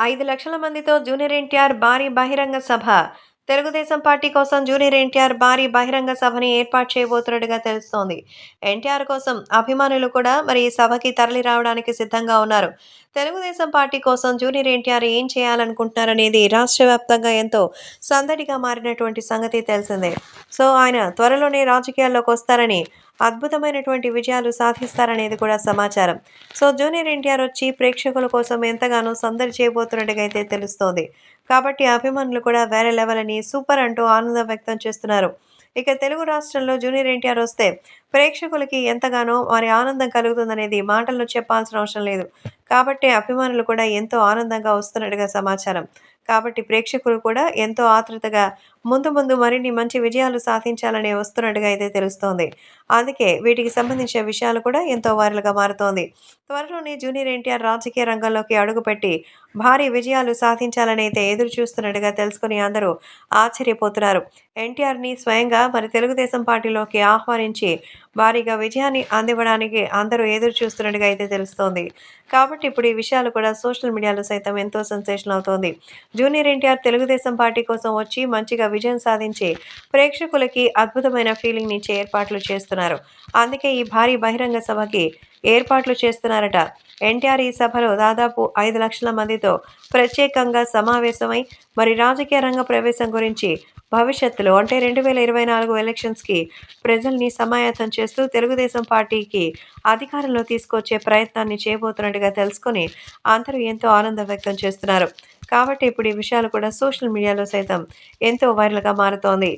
ఐదు లక్షల మందితో జూనియర్ ఎన్టీఆర్ భారీ బహిరంగ సభ. తెలుగుదేశం పార్టీ కోసం జూనియర్ ఎన్టీఆర్ భారీ బహిరంగ సభని ఏర్పాటు చేయబోతున్నట్టుగా తెలుస్తోంది. ఎన్టీఆర్ కోసం అభిమానులు కూడా మరి ఈ సభకి తరలి రావడానికి సిద్ధంగా ఉన్నారు. తెలుగుదేశం పార్టీ కోసం జూనియర్ ఎన్టీఆర్ ఏం చేయాలనుకుంటున్నారనేది రాష్ట్ర వ్యాప్తంగా ఎంతో సందడిగా మారినటువంటి సంగతి తెలిసిందే. సో ఆయన త్వరలోనే రాజకీయాల్లోకి వస్తారని అద్భుతమైనటువంటి విజయాలు సాధిస్తారనేది కూడా సమాచారం. సో జూనియర్ ఎన్టీఆర్ వచ్చి ప్రేక్షకుల కోసం ఎంతగానో సందడి చేయబోతున్నట్టుగా అయితే తెలుస్తోంది. కాబట్టి అభిమానులు కూడా వేరే లెవెల్ అని సూపర్ అంటూ ఆనందం వ్యక్తం చేస్తున్నారు. ఇక తెలుగు రాష్ట్రంలో జూనియర్ ఎన్టీఆర్ వస్తే ప్రేక్షకులకి ఎంతగానో వారి ఆనందం కలుగుతుందనేది మాటల్లో చెప్పాల్సిన అవసరం లేదు. కాబట్టి అభిమానులు కూడా ఎంతో ఆనందంగా వస్తున్నట్టుగా సమాచారం. కాబట్టి ప్రేక్షకులు కూడా ఎంతో ఆతృతగా ముందు ముందు మరిన్ని మంచి విజయాలు సాధించాలని వస్తున్నట్టుగా అయితే తెలుస్తోంది. అందుకే వీటికి సంబంధించిన విషయాలు కూడా ఎంతో వైరల్గా మారుతోంది. త్వరలోనే జూనియర్ ఎన్టీఆర్ రాజకీయ రంగంలోకి అడుగుపెట్టి భారీ విజయాలు సాధించాలని అయితే ఎదురు చూస్తున్నట్టుగా తెలుసుకుని అందరూ ఆశ్చర్యపోతున్నారు. ఎన్టీఆర్ని స్వయంగా మరి తెలుగుదేశం పార్టీలోకి ఆహ్వానించి భారీగా విజయాన్ని అందివ్వడానికి అందరూ ఎదురు చూస్తున్నట్టుగా అయితే తెలుస్తోంది. కాబట్టి ఇప్పుడు ఈ విషయాలు కూడా సోషల్ మీడియాలో సైతం ఎంతో సెన్సేషన్ అవుతోంది. జూనియర్ ఎన్టీఆర్ తెలుగుదేశం పార్టీ కోసం వచ్చి మంచిగా విజయం సాధించి ప్రేక్షకులకి అద్భుతమైన ఫీలింగ్ ఇచ్చే ఏర్పాట్లు చేస్తున్నారు. అందుకే ఈ భారీ బహిరంగ సభకి ఏర్పాట్లు చేస్తున్నారట. ఎన్టీఆర్ ఈ సభలో దాదాపు ఐదు లక్షల మందితో ప్రత్యేకంగా సమావేశమై మరి రాజకీయ రంగ ప్రవేశం గురించి భవిష్యత్తులో అంటే రెండు వేల ఇరవై నాలుగు ఎలక్షన్స్కి ప్రజల్ని సమాయత్తం చేస్తూ తెలుగుదేశం పార్టీకి అధికారంలో తీసుకొచ్చే ప్రయత్నాన్ని చేయబోతున్నట్టుగా తెలుసుకొని అందరూ ఎంతో ఆనందం వ్యక్తం చేస్తున్నారు. కాబట్టి ఇప్పుడు ఈ విషయాలు కూడా సోషల్ మీడియాలో సైతం ఎంతో వైరల్గా మారుతోంది.